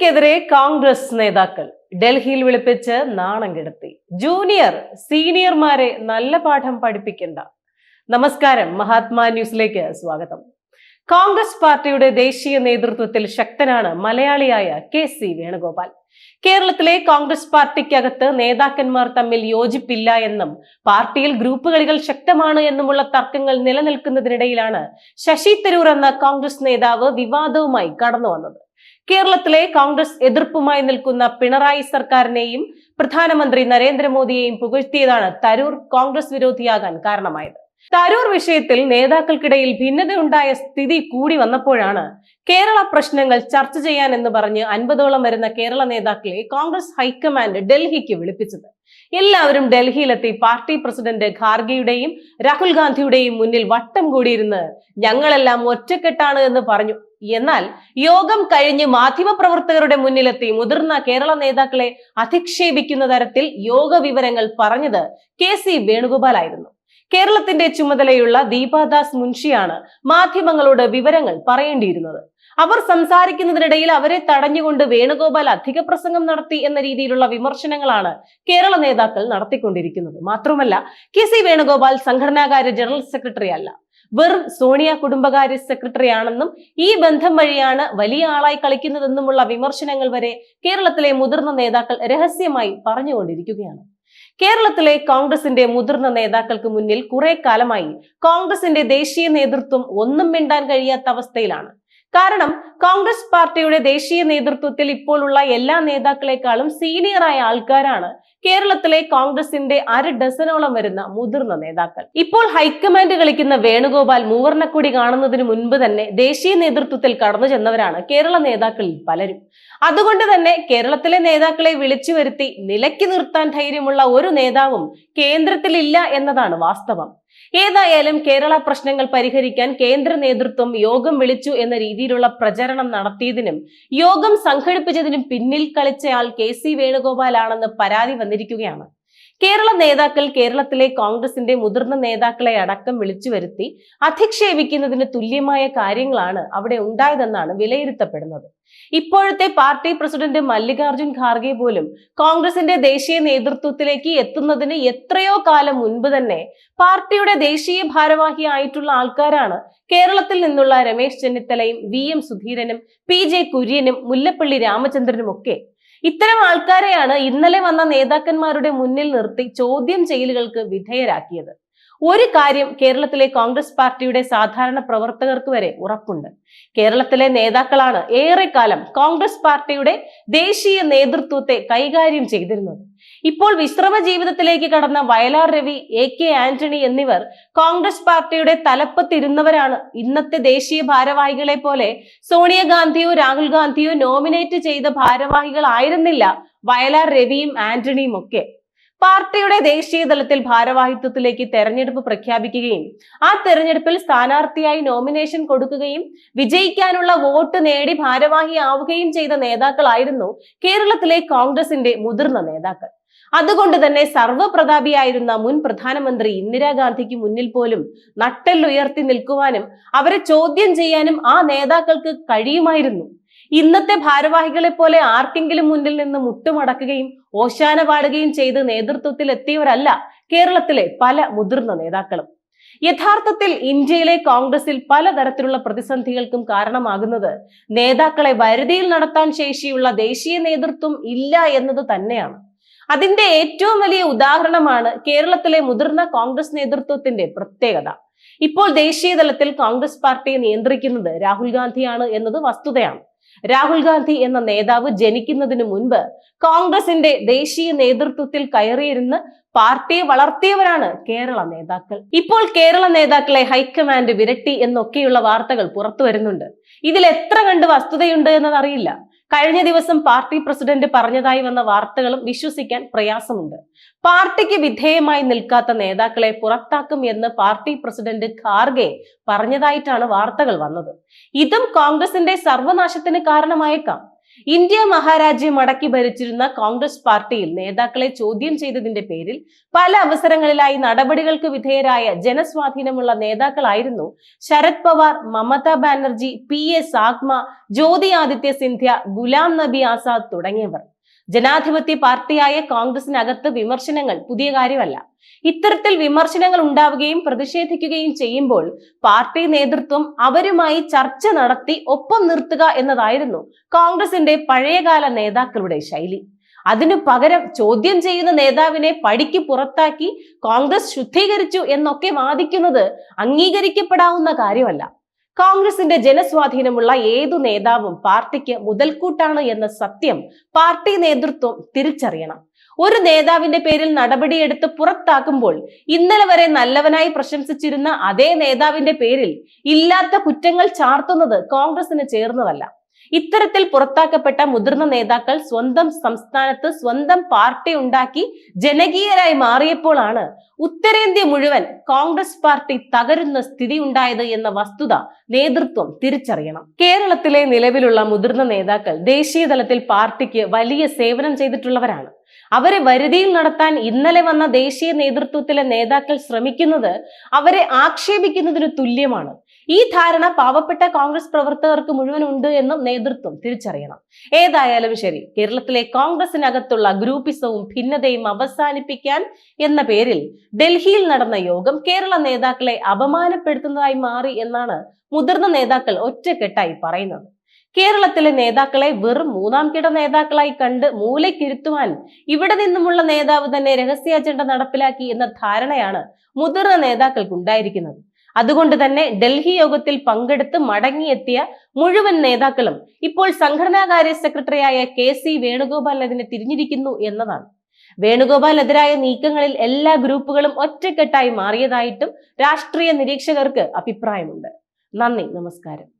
സിക്കെതിരെ കോൺഗ്രസ് നേതാക്കൾ ഡൽഹിയിൽ വിളിപ്പിച്ച് നാണം കെടുത്തി. ജൂനിയർ സീനിയർമാരെ നല്ല പാഠം പഠിപ്പിക്കണ്ട. നമസ്കാരം മഹാത്മാ ന്യൂസിലേക്ക് സ്വാഗതം. കോൺഗ്രസ് പാർട്ടിയുടെ ദേശീയ നേതൃത്വത്തിൽ ശക്തനാണ് മലയാളിയായ കെ സി വേണുഗോപാൽ. കേരളത്തിലെ കോൺഗ്രസ് പാർട്ടിക്കകത്ത് നേതാക്കന്മാർ തമ്മിൽ യോജിപ്പില്ല എന്നും പാർട്ടിയിൽ ഗ്രൂപ്പ് കളികൾ ശക്തമാണ് എന്നുമുള്ള തർക്കങ്ങൾ നിലനിൽക്കുന്നതിനിടയിലാണ് ശശി തരൂർ എന്ന കോൺഗ്രസ് നേതാവ് വിവാദവുമായി കടന്നു വന്നത് കേരളത്തിലെ കോൺഗ്രസ് എതിർപ്പുമായി നിൽക്കുന്ന പിണറായി സർക്കാരിനെയും പ്രധാനമന്ത്രി നരേന്ദ്രമോദിയെയും പുകഴ്ത്തിയതാണ് തരൂർ കോൺഗ്രസ് വിരോധിയാകാൻ കാരണമായത്. തരൂർ വിഷയത്തിൽ നേതാക്കൾക്കിടയിൽ ഭിന്നതയുണ്ടായ സ്ഥിതി കൂടി വന്നപ്പോഴാണ് കേരള പ്രശ്നങ്ങൾ ചർച്ച ചെയ്യാൻ എന്ന് പറഞ്ഞ് അൻപതോളം വരുന്ന കേരള നേതാക്കളെ കോൺഗ്രസ് ഹൈക്കമാൻഡ് ഡൽഹിക്ക് വിളിപ്പിച്ചത്. എല്ലാവരും ഡൽഹിയിലെത്തി പാർട്ടി പ്രസിഡന്റ് ഖാർഗെയുടെയും രാഹുൽ ഗാന്ധിയുടെയും മുന്നിൽ വട്ടം കൂടിയിരുന്ന് ഞങ്ങളെല്ലാം ഒറ്റക്കെട്ടാണ് എന്ന് പറഞ്ഞു. എന്നാൽ യോഗം കഴിഞ്ഞ് മാധ്യമപ്രവർത്തകരുടെ മുന്നിലെത്തി മുതിർന്ന കേരള നേതാക്കളെ അധിക്ഷേപിക്കുന്ന തരത്തിൽ യോഗ വിവരങ്ങൾ പറഞ്ഞത് കെ സി വേണുഗോപാലായിരുന്നു കേരളത്തിന്റെ ചുമതലയുള്ള ദീപാദാസ് മുൻഷിയാണ് മാധ്യമങ്ങളോട് വിവരങ്ങൾ പറയേണ്ടിയിരുന്നത്. അവർ സംസാരിക്കുന്നതിനിടയിൽ അവരെ തടഞ്ഞുകൊണ്ട് വേണുഗോപാൽ അധിക പ്രസംഗം നടത്തി എന്ന രീതിയിലുള്ള വിമർശനങ്ങളാണ് കേരള നേതാക്കൾ നടത്തിക്കൊണ്ടിരിക്കുന്നത്. മാത്രമല്ല കെ സി വേണുഗോപാൽ സംഘടനാകാര്യ ജനറൽ സെക്രട്ടറി അല്ല. വെറും സോണിയ കുടുംബകാര്യ സെക്രട്ടറി ആണെന്നും ഈ ബന്ധം വഴിയാണ് വലിയ ആളായി കളിക്കുന്നതെന്നുമുള്ള വിമർശനങ്ങൾ വരെ കേരളത്തിലെ മുതിർന്ന നേതാക്കൾ രഹസ്യമായി പറഞ്ഞുകൊണ്ടിരിക്കുകയാണ്. കേരളത്തിലെ കോൺഗ്രസിന്റെ മുതിർന്ന നേതാക്കൾക്ക് മുന്നിൽ കുറെ കാലമായി കോൺഗ്രസിന്റെ ദേശീയ നേതൃത്വം ഒന്നും മിണ്ടാൻ കഴിയാത്ത അവസ്ഥയിലാണ്. കാരണം കോൺഗ്രസ് പാർട്ടിയുടെ ദേശീയ നേതൃത്വത്തിൽ ഇപ്പോഴുള്ള എല്ലാ നേതാക്കളെക്കാളും സീനിയറായ ആൾക്കാരാണ് കേരളത്തിലെ കോൺഗ്രസിന്റെ അര ഡസനോളം വരുന്ന മുതിർന്ന നേതാക്കൾ. ഇപ്പോൾ ഹൈക്കമാൻഡ് കളിക്കുന്ന വേണുഗോപാൽ മൂവർണക്കൊടി കാണുന്നതിന് മുൻപ് തന്നെ ദേശീയ നേതൃത്വത്തിൽ കടന്നു ചെന്നവരാണ് കേരള നേതാക്കളിൽ പലരും. അതുകൊണ്ട് തന്നെ കേരളത്തിലെ നേതാക്കളെ വിളിച്ചു വരുത്തി നിലയ്ക്ക് നിർത്താൻ ധൈര്യമുള്ള ഒരു നേതാവും കേന്ദ്രത്തിലില്ല എന്നതാണ് വാസ്തവം. ഏതായാലും കേരള പ്രശ്നങ്ങൾ പരിഹരിക്കാൻ കേന്ദ്ര നേതൃത്വം യോഗം വിളിച്ചു എന്ന രീതിയിലുള്ള പ്രചരണം നടത്തിയതിനും യോഗം സംഘടിപ്പിച്ചതിനും പിന്നിൽ കളിച്ചയാൾ കെ സി വേണുഗോപാലാണെന്ന് പരാതി വന്നിരിക്കുകയാണ്. കേരള നേതാക്കൾ കേരളത്തിലെ കോൺഗ്രസിന്റെ മുതിർന്ന നേതാക്കളെ അടക്കം വിളിച്ചു വരുത്തി അധിക്ഷേപിക്കുന്നതിന് തുല്യമായ കാര്യങ്ങളാണ് അവിടെ ഉണ്ടായതെന്നാണ് വിലയിരുത്തപ്പെടുന്നത്. ഇപ്പോഴത്തെ പാർട്ടി പ്രസിഡന്റ് മല്ലികാർജുൻ ഖാർഗെ പോലും കോൺഗ്രസിന്റെ ദേശീയ നേതൃത്വത്തിലേക്ക് എത്തുന്നതിന് എത്രയോ കാലം മുൻപ് തന്നെ പാർട്ടിയുടെ ദേശീയ ഭാരവാഹി ആയിട്ടുള്ള ആൾക്കാരാണ് കേരളത്തിൽ നിന്നുള്ള രമേശ് ചെന്നിത്തലയും വി എം സുധീരനും പി ജെ കുര്യനും മുല്ലപ്പള്ളി രാമചന്ദ്രനും ഒക്കെ ഇത്തരം ആൾക്കാരെയാണ് ഇന്നലെ വന്ന നേതാക്കന്മാരുടെ മുന്നിൽ നിർത്തി ചോദ്യം ചെയ്യലുകൾക്ക് വിധേയരാക്കിയത്. ഒരു കാര്യം കേരളത്തിലെ കോൺഗ്രസ് പാർട്ടിയുടെ സാധാരണ പ്രവർത്തകർക്ക് വരെ ഉറപ്പുണ്ട്. കേരളത്തിലെ നേതാക്കളാണ് ഏറെക്കാലം കോൺഗ്രസ് പാർട്ടിയുടെ ദേശീയ നേതൃത്വത്തെ കൈകാര്യം ചെയ്തിരുന്നത്. ഇപ്പോൾ വിശ്രമ ജീവിതത്തിലേക്ക് കടന്ന വയലാർ രവി എ കെ ആന്റണി എന്നിവർ കോൺഗ്രസ് പാർട്ടിയുടെ തലപ്പത്തിരുന്നവരാണ്. ഇന്നത്തെ ദേശീയ ഭാരവാഹികളെ പോലെ സോണിയാഗാന്ധിയോ രാഹുൽ ഗാന്ധിയോ നോമിനേറ്റ് ചെയ്ത ഭാരവാഹികളായിരുന്നില്ല വയലാർ രവിയും ആന്റണിയും ഒക്കെ. പാർട്ടിയുടെ ദേശീയ തലത്തിൽ ഭാരവാഹിത്വത്തിലേക്ക് തെരഞ്ഞെടുപ്പ് പ്രഖ്യാപിക്കുകയും ആ തെരഞ്ഞെടുപ്പിൽ സ്ഥാനാർത്ഥിയായി നോമിനേഷൻ കൊടുക്കുകയും വിജയിക്കാനുള്ള വോട്ട് നേടി ഭാരവാഹിയാവുകയും ചെയ്ത നേതാക്കളായിരുന്നു കേരളത്തിലെ കോൺഗ്രസിന്റെ മുതിർന്ന നേതാക്കൾ. അതുകൊണ്ട് തന്നെ സർവപ്രതാപിയായിരുന്ന മുൻ പ്രധാനമന്ത്രി ഇന്ദിരാഗാന്ധിക്ക് മുന്നിൽ പോലും നട്ടെല്ലുയർത്തി നിൽക്കുവാനും അവരെ ചോദ്യം ചെയ്യാനും ആ നേതാക്കൾക്ക് കഴിയുമായിരുന്നു. ഇന്നത്തെ ഭാരവാഹികളെ പോലെ ആർക്കെങ്കിലും മുന്നിൽ നിന്ന് മുട്ടുമടക്കുകയും ഓശാന പാടുകയും ചെയ്ത് നേതൃത്വത്തിൽ എത്തിയവരല്ല കേരളത്തിലെ പല മുതിർന്ന നേതാക്കളും. യഥാർത്ഥത്തിൽ ഇന്ത്യയിലെ കോൺഗ്രസിൽ പലതരത്തിലുള്ള പ്രതിസന്ധികൾക്കും കാരണമാകുന്നത് നേതാക്കളെ വരുതിയിൽ നടത്താൻ ശേഷിയുള്ള ദേശീയ നേതൃത്വം ഇല്ല എന്നത് തന്നെയാണ്. അതിന്റെ ഏറ്റവും വലിയ ഉദാഹരണമാണ് കേരളത്തിലെ മുതിർന്ന കോൺഗ്രസ് നേതൃത്വത്തിന്റെ പ്രത്യേകത. ഇപ്പോൾ ദേശീയ തലത്തിൽ കോൺഗ്രസ് പാർട്ടിയെ നിയന്ത്രിക്കുന്നത് രാഹുൽ ഗാന്ധിയാണ് എന്നത് വസ്തുതയാണ്. രാഹുൽ ഗാന്ധി എന്ന നേതാവ് ജനിക്കുന്നതിന് മുൻപ് കോൺഗ്രസിന്റെ ദേശീയ നേതൃത്വത്തിൽ കയറിയിരുന്ന് പാർട്ടിയെ വളർത്തിയവരാണ് കേരള നേതാക്കൾ. ഇപ്പോൾ കേരള നേതാക്കളെ ഹൈക്കമാൻഡ് വിരട്ടി എന്നൊക്കെയുള്ള വാർത്തകൾ പുറത്തു വരുന്നുണ്ട്. ഇതിൽ എത്ര കണ്ട് വസ്തുതയുണ്ട് എന്നതറിയില്ല. കഴിഞ്ഞ ദിവസം പാർട്ടി പ്രസിഡന്റ് പറഞ്ഞതായി വന്ന വാർത്തകളും വിശ്വസിക്കാൻ പ്രയാസമുണ്ട്. പാർട്ടിക്ക് വിധേയമായി നിൽക്കാത്ത നേതാക്കളെ പുറത്താക്കും എന്ന് പാർട്ടി പ്രസിഡന്റ് ഖാർഗെ പറഞ്ഞതായിട്ടാണ് വാർത്തകൾ വന്നത്. ഇതും കോൺഗ്രസിന്റെ സർവനാശത്തിന് കാരണമായേക്കാം. ഇന്ത്യ മഹാരാജ്യം അടക്കി ഭരിച്ചിരുന്ന കോൺഗ്രസ് പാർട്ടിയിൽ നേതാക്കളെ ചോദ്യം ചെയ്തതിന്റെ പേരിൽ പല അവസരങ്ങളിലായി നടപടികൾക്ക് വിധേയരായ ജനസ്വാധീനമുള്ള നേതാക്കളായിരുന്നു ശരത് പവാർ മമതാ ബാനർജി പി എസ് ആത്മ ജ്യോതി ആദിത്യ സിന്ധ്യ ഗുലാം നബി ആസാദ് തുടങ്ങിയവർ. ജനാധിപത്യ പാർട്ടിയായ കോൺഗ്രസിനകത്ത് വിമർശനങ്ങൾ പുതിയ കാര്യമല്ല. ഇത്തരത്തിൽ വിമർശനങ്ങൾ ഉണ്ടാവുകയും പ്രതിഷേധിക്കുകയും ചെയ്യുമ്പോൾ പാർട്ടി നേതൃത്വം അവരുമായി ചർച്ച നടത്തി ഒപ്പം നിർത്തുക എന്നതായിരുന്നു കോൺഗ്രസിന്റെ പഴയകാല നേതാക്കളുടെ ശൈലി. അതിനു പകരം ചോദ്യം ചെയ്യുന്ന നേതാവിനെ പടിക്ക് പുറത്താക്കി കോൺഗ്രസ് ശുദ്ധീകരിച്ചു എന്നൊക്കെ വാദിക്കുന്നത് അംഗീകരിക്കപ്പെടാവുന്ന കാര്യമല്ല. കോൺഗ്രസിന്റെ ജനസ്വാധീനമുള്ള ഏതു നേതാവും പാർട്ടിക്ക് മുതൽക്കൂട്ടാണ് എന്ന സത്യം പാർട്ടി നേതൃത്വം തിരിച്ചറിയണം. ഒരു നേതാവിന്റെ പേരിൽ നടപടിയെടുത്ത് പുറത്താക്കുമ്പോൾ ഇന്നലെ വരെ നല്ലവനായി പ്രശംസിച്ചിരുന്ന അതേ നേതാവിന്റെ പേരിൽ ഇല്ലാത്ത കുറ്റങ്ങൾ ചാർത്തുന്നത് കോൺഗ്രസിന് ചേർന്നതല്ല. ഇത്തരത്തിൽ പുറത്താക്കപ്പെട്ട മുതിർന്ന നേതാക്കൾ സ്വന്തം സംസ്ഥാനത്ത് സ്വന്തം പാർട്ടി ഉണ്ടാക്കി ജനകീയരായി മാറിയപ്പോഴാണ് ഉത്തരേന്ത്യ മുഴുവൻ കോൺഗ്രസ് പാർട്ടി തകരുന്ന സ്ഥിതി ഉണ്ടായത് എന്ന വസ്തുത നേതൃത്വം തിരിച്ചറിയണം. കേരളത്തിലെ നിലവിലുള്ള മുതിർന്ന നേതാക്കൾ ദേശീയ തലത്തിൽ പാർട്ടിക്ക് വലിയ സേവനം ചെയ്തിട്ടുള്ളവരാണ്. അവരെ വരുതിയിൽ നടത്താൻ ഇന്നലെ വന്ന ദേശീയ നേതൃത്വത്തിലെ നേതാക്കൾ ശ്രമിക്കുന്നത് അവരെ ആക്ഷേപിക്കുന്നതിന് തുല്യമാണ്. ഈ ധാരണ പാവപ്പെട്ട കോൺഗ്രസ് പ്രവർത്തകർക്ക് മുഴുവൻ ഉണ്ട് എന്നും നേതൃത്വം തിരിച്ചറിയണം. ഏതായാലും ശരി കേരളത്തിലെ കോൺഗ്രസിനകത്തുള്ള ഗ്രൂപ്പിസവും ഭിന്നതയും അവസാനിപ്പിക്കാൻ എന്ന പേരിൽ ഡൽഹിയിൽ നടന്ന യോഗം കേരള നേതാക്കളെ അപമാനപ്പെടുത്തുന്നതായി മാറി എന്നാണ് മുതിർന്ന നേതാക്കൾ ഒറ്റക്കെട്ടായി പറയുന്നത്. കേരളത്തിലെ നേതാക്കളെ വെറും മൂന്നാം കിട നേതാക്കളായി കണ്ട് മൂലക്കിരുത്തുവാൻ ഇവിടെ നിന്നുമുള്ള നേതാവ് തന്നെ രഹസ്യ അജണ്ട നടപ്പിലാക്കി എന്ന ധാരണയാണ് മുതിർന്ന നേതാക്കൾക്ക് ഉണ്ടായിരിക്കുന്നത് അതുകൊണ്ട് തന്നെ ഡൽഹി യോഗത്തിൽ പങ്കെടുത്ത് മടങ്ങിയെത്തിയ മുഴുവൻ നേതാക്കളും ഇപ്പോൾ സംഘടനാകാര്യ സെക്രട്ടറിയായ കെ സി വേണുഗോപാലിനെതിരെ തിരിഞ്ഞിരിക്കുന്നു എന്നതാണ്. വേണുഗോപാലിനെതിരായ നീക്കങ്ങളിൽ എല്ലാ ഗ്രൂപ്പുകളും ഒറ്റക്കെട്ടായി മാറിയതായിട്ടും രാഷ്ട്രീയ നിരീക്ഷകർക്ക് അഭിപ്രായമുണ്ട്. നന്ദി നമസ്കാരം.